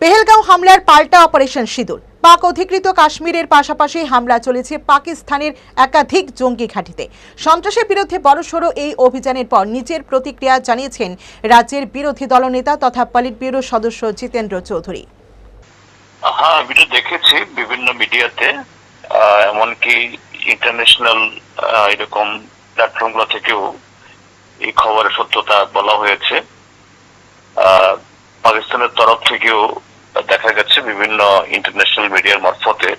পেহেলগাঁও হামলার পাল্টা অপারেশন সিঁদুর। পাক অধিকৃত কাশ্মীরের পাশাপাশি হামলা চলেছে পাকিস্তানের একাধিক জঙ্গি ঘাঁটিতে। সন্ত্রাসের বিরুদ্ধে বড়সড় এই অভিযানের পর নিজের প্রতিক্রিয়া জানিয়েছেন রাজ্যের বিরোধী দলনেতা তথা পলিট ব্যুরো সদস্য জিতেন্দ্র চৌধুরী। হ্যাঁ ভিডিও দেখেছি বিভিন্ন মিডিয়াতে এমনকি ইন্টারন্যাশনাল এরকম প্ল্যাটফর্মগুলো থেকেও এই খবরের সত্যতা বলা হয়েছে। পাকিস্তানের তরফ থেকেও দেখা গেছে বিভিন্ন ইন্টারন্যাশনাল মিডিয়ার মারফতে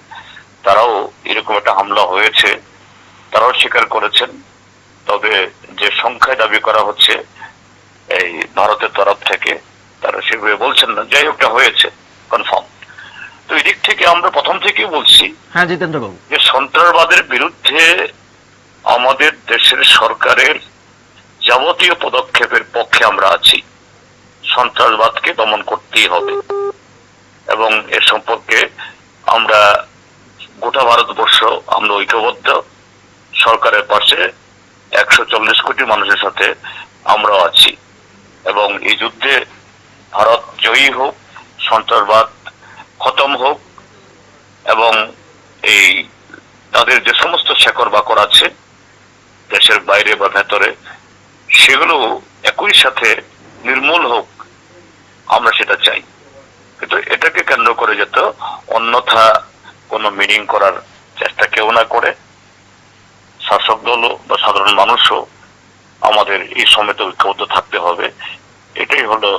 তারাও এরকম একটা হামলা হয়েছে তারাও স্বীকার করেছেন। তবে যে সংখ্যায় দাবি করা হচ্ছে এই ভারতের তরফ থেকে তারা সেভাবে বলছেন না। যাই হোকটা হয়েছে কনফার্ম তো এই দিক থেকে আমরা প্রথম থেকেই বলছি হ্যাঁ জিতেন্দ্র বাবু যে সন্ত্রাসবাদের বিরুদ্ধে আমাদের দেশের সরকারের যাবতীয় পদক্ষেপের পক্ষে আমরা আছি। সন্ত্রাসবাদকে দমন করতেই হবে। এবং এর সম্পর্কে আমরা গোটা ভারতবর্ষ, আমরা ঐক্যবদ্ধ। সরকারের পাশে একশো চল্লিশ কোটি মানুষের সাথে আমরাও আছি। এবং এই যুদ্ধে ভারত জয়ী হোক, সন্ত্রাসবাদ খতম হোক, এবং এই তাদের যে সমস্ত শেকড় বাকর আছে, দেশের বাইরে বা ভেতরে সেগুলো একই সাথে নির্মূল হোক, আমরা সেটা চাই। এটাকে কেন্দ্র করে যেত অন্যথা কোনো মিটিং করার চেষ্টা কেউ না করে। শাসক দলও বা সাধারণ মানুষও আমাদের এই সমেত ঐক্যবদ্ধ থাকতে হবে। এটাই হলো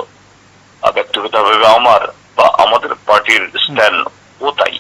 ব্যক্তিগতভাবে আমার বা আমাদের পার্টির স্ট্যান্ড ও তাই।